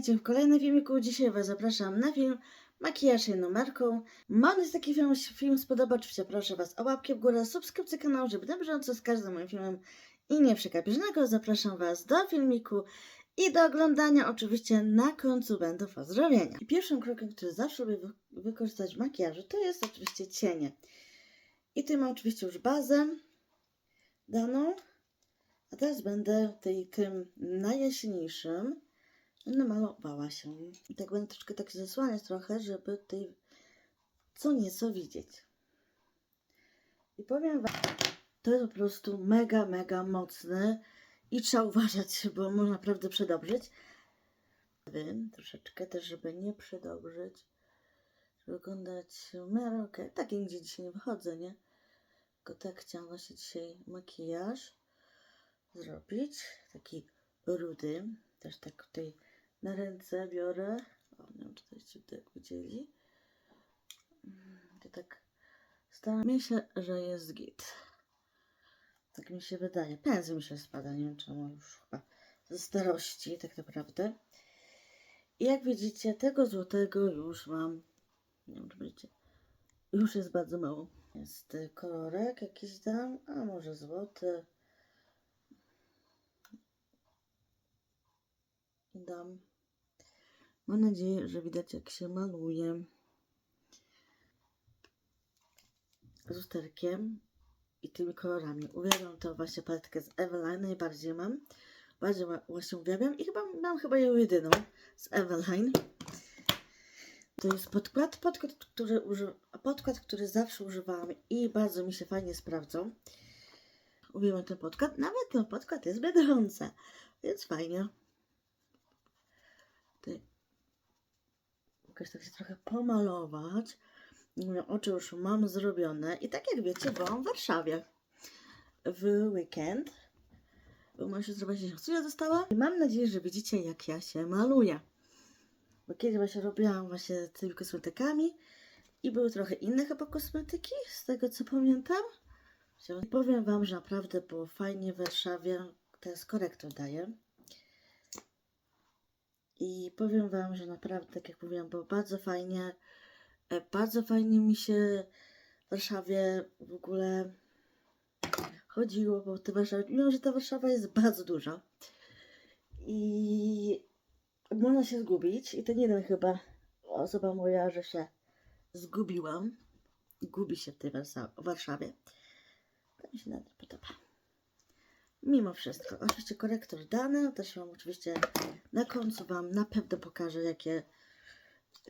witajcie w kolejnym filmiku. Dzisiaj Was zapraszam na film Makijaż jedną marką. Mam nadzieję, że taki film, film spodoba. Oczywiście proszę Was o łapkę w górę, subskrypcję kanału, żeby na bieżąco z każdym moim filmem i nie przegapić żadnego. Zapraszam Was do filmiku i do oglądania. Oczywiście na końcu będą pozdrowienia. I pierwszym krokiem, który zawsze lubię wy- wykorzystać w makijażu, to jest oczywiście cienie. I tu mam oczywiście już bazę daną. A teraz będę tej, tym najjaśniejszym będę malowała się. I tak będę troszkę tak zasłaniać trochę, żeby tej co nieco widzieć. I powiem wam, to jest po prostu mega, mega mocny i trzeba uważać, bo można naprawdę przedobrzyć. Troszeczkę też, żeby nie przedobrzyć, żeby wyglądać w miarę okej. Tak nigdzie dzisiaj nie wychodzę, nie? Tylko tak chciałam właśnie dzisiaj makijaż zrobić. Taki rudy. Też tak tutaj na ręce biorę. O, nie wiem, czy to jest tak widzieli. Mm, To tak staram Myślę, że jest git. Tak mi się wydaje. Pędzel mi się spada, nie wiem czemu już chyba ze starości tak naprawdę. I jak widzicie, tego złotego już mam. Nie wiem, czy widzicie. Już jest bardzo mało. Jest kolorek jakiś dam, a może złoty. Dam. Mam nadzieję, że widać jak się maluje. Z lusterkiem i tymi kolorami. Uwielbiam tą właśnie paletkę z Eveline, najbardziej mam. Bardzo właśnie uwielbiam i chyba mam chyba ją jedyną z Eveline. To jest podkład, podkład, który, podkład, który zawsze używałam i bardzo mi się fajnie sprawdzał. Uwielbiam ten podkład, nawet ten podkład jest biedronce, więc fajnie. Jakoś tak się trochę pomalować. Moje oczy już mam zrobione i tak jak wiecie, byłam w Warszawie w weekend. Bo moja siostra właśnie się dostała i mam nadzieję, że widzicie jak ja się maluję. Bo kiedyś właśnie robiłam właśnie tymi kosmetykami i były trochę inne chyba kosmetyki, z tego co pamiętam. I powiem Wam, że naprawdę było fajnie w Warszawie. Teraz korektor daję. I powiem Wam, że naprawdę, tak jak mówiłam, było bardzo fajnie. E, Bardzo fajnie mi się w Warszawie w ogóle chodziło, bo te Warszawa, mimo że ta Warszawa jest bardzo duża. I można się zgubić. I to nie wiem chyba osoba moja, że się zgubiłam. Gubi się w tej Warszawie. To mi się nawet podoba. Mimo wszystko. Oczywiście korektor dany. Też Wam oczywiście na końcu Wam na pewno pokażę, jakie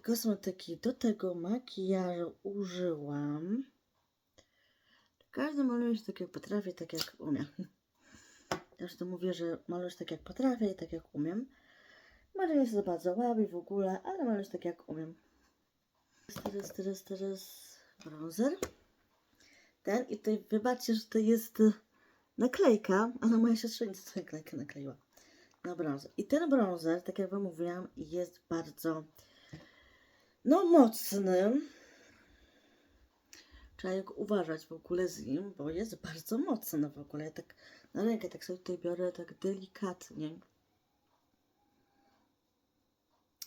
kosmetyki do tego makijażu użyłam. Każdy maluje się tak jak potrafi, tak jak umie. Też to mówię, że maluję tak jak potrafię i tak jak umiem. Może nie jest za bardzo łabi w ogóle, ale maluję tak jak umiem. Teraz, teraz, teraz bronzer. Ten i tutaj wybaczcie, że to jest naklejka, ale moja siostrzenica tę naklejkę nakleiła na bronzer. I ten bronzer, tak jak Wam mówiłam, jest bardzo no mocny. Trzeba jak uważać w ogóle z nim, bo jest bardzo mocny w ogóle. Ja tak na rękę tak sobie tutaj biorę tak delikatnie.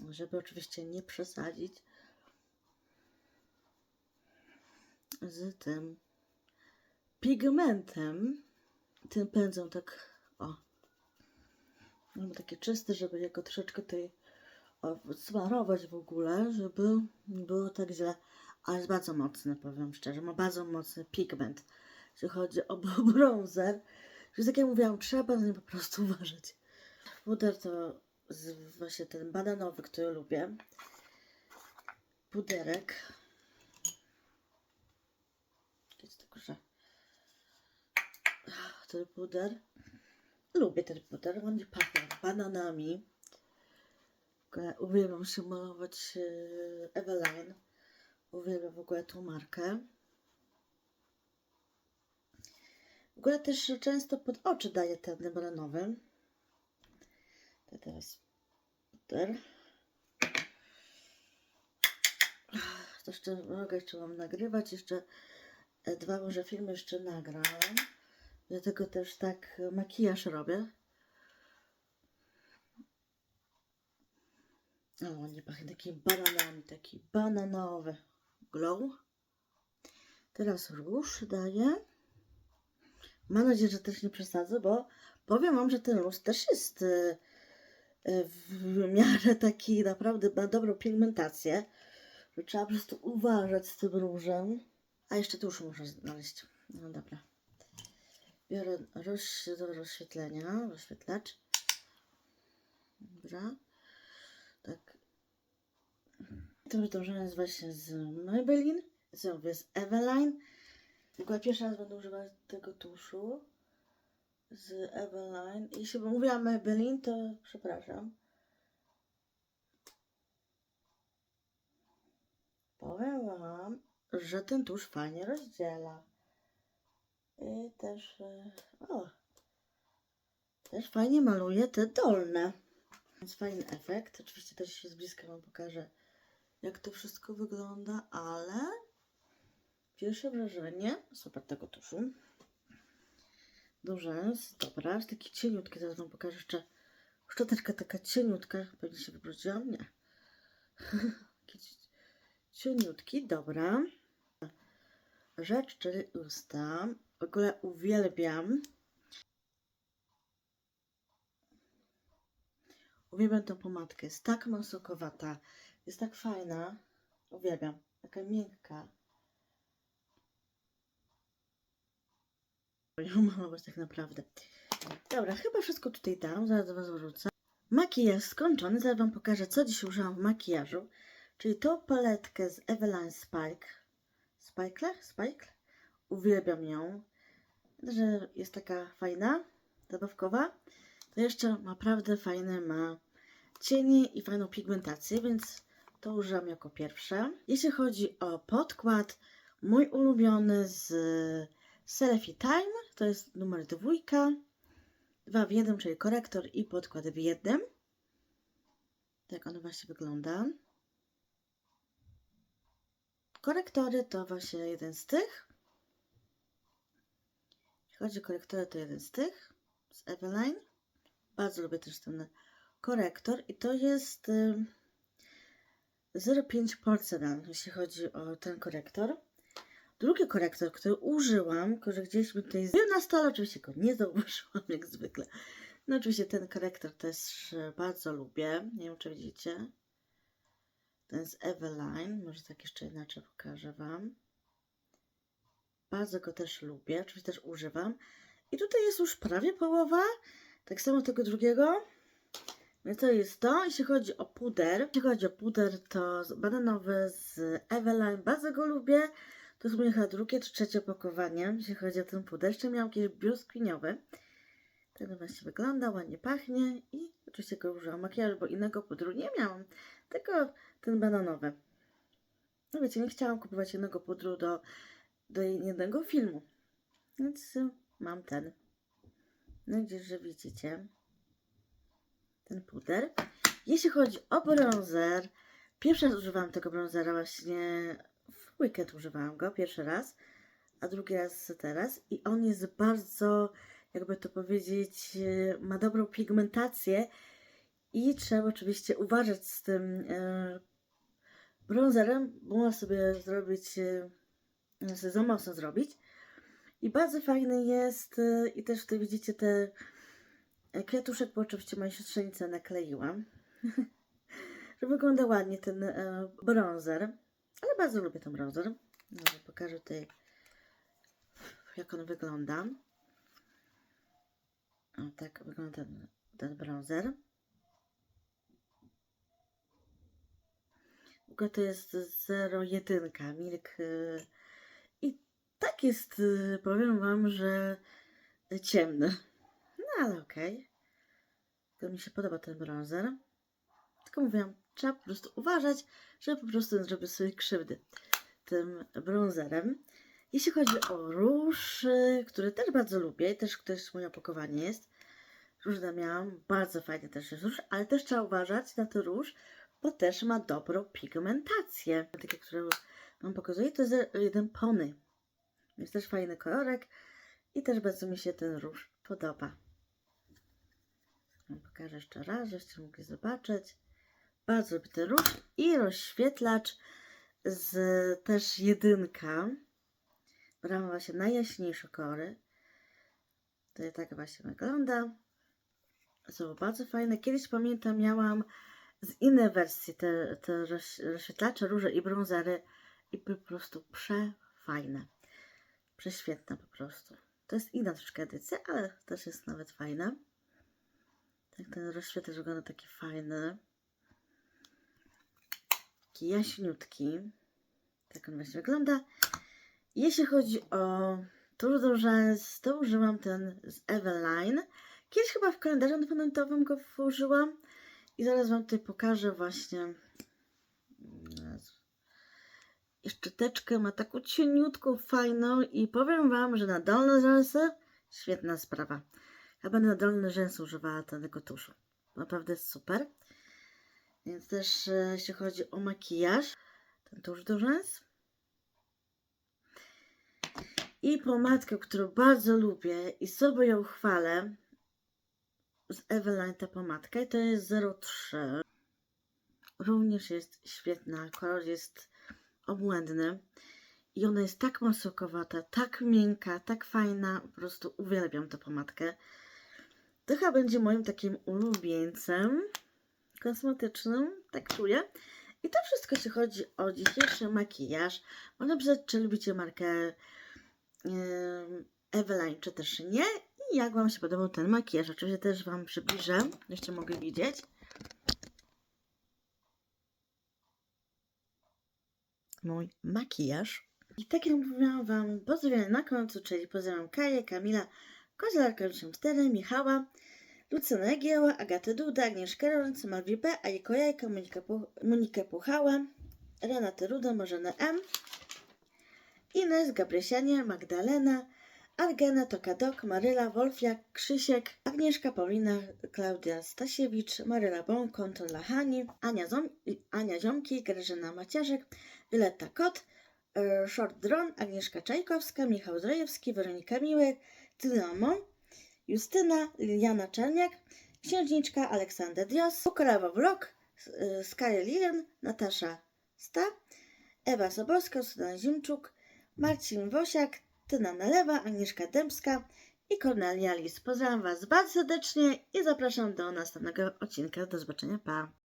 Żeby oczywiście nie przesadzić z tym pigmentem. Tym pędzą tak o. Mamy takie czyste, żeby jako troszeczkę tej smarować w ogóle, żeby nie było tak źle. Ale jest bardzo mocny, powiem szczerze. Ma bardzo mocny pigment, jeśli chodzi o bronzer. Że tak jak mówiłam, trzeba na nie po prostu uważać. Puder to właśnie ten bananowy, który lubię. Puderek. Jest tylko, że ten puder. Lubię ten puder, on nie pachnie bananami. Uwielbiam się malować e, Eveline. Uwielbiam w ogóle tą markę. W ogóle też często pod oczy daję ten bananowy. To teraz puder. To jeszcze mogę jeszcze mam nagrywać. Jeszcze e, dwa może filmy jeszcze nagram. Dlatego też tak makijaż robię. O, ładnie pachnie takimi bananami, taki bananowy glow. Teraz róż daję. Mam nadzieję, że też nie przesadzę, bo powiem Wam, że ten róż też jest y, w miarę taki naprawdę ma dobrą pigmentację. Trzeba po prostu uważać z tym różem. A jeszcze tuż muszę znaleźć. No dobra. Biorę roz, do rozświetlenia, rozświetlacz. Dobra. Tak. To wytworzone jest właśnie z Maybelline. Zrobię z Eveline. Tylko pierwszy raz będę używać tego tuszu z Eveline. Jeśli bym mówiła Maybelline, to przepraszam. Powiem Wam, że ten tusz fajnie rozdziela. I też, e, o, też fajnie maluje te dolne. Więc fajny efekt. Oczywiście też się z bliska Wam pokażę, jak to wszystko wygląda, ale pierwsze wrażenie, super tego tuszu. Duże jest, dobra, jest taki cieniutki, zaraz Wam pokażę jeszcze. Szczoteczka taka cieniutka, pewnie się wybrudziłam, nie. Cieniutki, dobra. Rzecz, czyli usta. W ogóle uwielbiam. Uwielbiam tą pomadkę. Jest tak masokowata. Jest tak fajna. Uwielbiam. Taka miękka. ją malować tak naprawdę. Dobra, chyba wszystko tutaj dam. Zaraz do Was wrzucę. Makijaż skończony. Zaraz Wam pokażę, co dziś użyłam w makijażu. Czyli tą paletkę z Eveline Spike. Spike? Spike? Uwielbiam ją. Że jest taka fajna, zabawkowa. To jeszcze naprawdę fajne ma cienie i fajną pigmentację, więc to użyłam jako pierwsze. Jeśli chodzi o podkład, mój ulubiony z Selfie Time to jest numer dwójka. Dwa w jednym, czyli korektor i podkład w jednym. Tak on właśnie wygląda. Korektory to właśnie jeden z tych. Jeśli chodzi o korektory, to jeden z tych z Eveline. Bardzo lubię też ten korektor i to jest y, 0,5 porcelan, jeśli chodzi o ten korektor. Drugi korektor, który użyłam, że gdzieś mi tutaj był na stole, oczywiście go nie zauważyłam jak zwykle. No oczywiście ten korektor też e, bardzo lubię, nie wiem czy widzicie. Ten z Eveline, może tak jeszcze inaczej pokażę Wam. Bardzo go też lubię, oczywiście też używam. I tutaj jest już prawie połowa, tak samo tego drugiego. Więc to jest to. Jeśli chodzi o puder, jeśli chodzi o puder, to bananowy z Eveline, bardzo go lubię. To jest moje chyba drugie czy trzecie opakowanie, jeśli chodzi o ten puder. Jeszcze miałam jakiś brzoskwiniowy. Ten właśnie wygląda, ładnie pachnie i oczywiście go użyłam makijażu, bo innego pudru nie miałam. Tylko ten bananowy. No wiecie, nie chciałam kupować jednego pudru do, do jednego filmu. Więc y, mam ten. No gdzieś, że widzicie ten puder. Jeśli chodzi o bronzer, pierwszy raz używałam tego bronzera właśnie w weekend używałam go, pierwszy raz, a drugi raz teraz i on jest bardzo, jakby to powiedzieć, e, ma dobrą pigmentację i trzeba oczywiście uważać z tym e, bronzerem, bo można sobie zrobić, za mocno zrobić. I bardzo fajny jest e, i też tutaj widzicie te e, kwiatuszek, bo oczywiście moja siostrzenica nakleiłam. że wygląda ładnie ten e, bronzer. Ale bardzo lubię ten bronzer. Może pokażę tutaj, jak on wygląda. O, tak wygląda ten, ten bronzer. W ogóle to jest 0,1 milk. Tak jest, e, powiem Wam, że ciemny. No ale okej. To mi się podoba ten bronzer. Tylko mówiłam, trzeba po prostu uważać, żeby po prostu nie zrobić sobie krzywdy tym bronzerem. Jeśli chodzi o róż, y, który też bardzo lubię, też też moje opakowanie jest. Różne miałam, bardzo fajny też jest róż, ale też trzeba uważać na ten róż, bo też ma dobrą pigmentację. Takie, które Wam pokazuję, to jest jeden pony. Jest też fajny kolorek i też bardzo mi się ten róż podoba. Pokażę jeszcze raz, żebyście mogli zobaczyć. Bardzo lubię ten róż i rozświetlacz z też jedynka. Brałam właśnie najjaśniejsze kolory. To tak właśnie wygląda. Są bardzo fajne. Kiedyś pamiętam, miałam z innej wersji te, te roz, rozświetlacze, róże i brązery i po prostu przefajne. Prześwietne po prostu. To jest inna troszkę edycja, ale też jest nawet fajna. Tak ten rozświetlacz wygląda taki fajny. Taki jaśniutki. Tak on właśnie wygląda. Jeśli chodzi o tuż do rzęs, to użyłam ten z Eveline. Kiedyś chyba w kalendarzu adwentowym go użyłam. I zaraz Wam tutaj pokażę właśnie. I szczoteczkę ma taką cieniutką, fajną i powiem Wam, że na dolne rzęsy świetna sprawa. Ja będę na dolne rzęsy używała tego tuszu. Naprawdę super. Więc też e, jeśli chodzi o makijaż, ten tusz do rzęs. I pomadkę, którą bardzo lubię i sobie ją chwalę, z Eveline ta pomadka i to jest 03. Również jest świetna, kolor jest obłędny i ona jest tak masokowata, tak miękka, tak fajna, po prostu uwielbiam tę pomadkę. To chyba będzie moim takim ulubieńcem kosmetycznym, tak czuję. I to wszystko, jeśli chodzi o dzisiejszy makijaż. Można napisać, czy lubicie markę yy, Eveline, czy też nie. I jak Wam się podobał ten makijaż. Oczywiście też Wam przybliżę, jeszcze mogę widzieć. Mój makijaż. I tak jak mówiłam Wam, pozdrawiam na końcu, czyli pozdrawiam Kaję, Kamila, Kozelarka 84, Michała, Lucyna Jagieła, Agatę Duda, Agnieszkę Rolnic, Malwi P, Ajko Jajka, Monikę, Pu- Monikę Puchała, Renatę Rudę, Marzenę M, Ines, Gabrysianie, Magdalena, Argena, Tokadok, Maryla, Wolfiak, Krzysiek, Agnieszka, Paulina, Klaudia Stasiewicz, Maryla Bąk, Konto Lachani, Ania, Zom, Ania Ziomki, Grażyna Maciarzek, Violetta Kot, e, Short Drone, Agnieszka Czajkowska, Michał Zdrojewski, Weronika Miłek, Tyna Mon, Justyna, Liliana Czerniak, Księżniczka Aleksander Dios, Pokorowa Vlog, y, Sky Lilian, Natasza Sta, Ewa Sobolska, Sudan Zimczuk, Marcin Wosiak, Tyna Nalewa, Agnieszka Dębska i Kornelia Lis. Pozdrawiam Was bardzo serdecznie i zapraszam do następnego odcinka. Do zobaczenia, pa!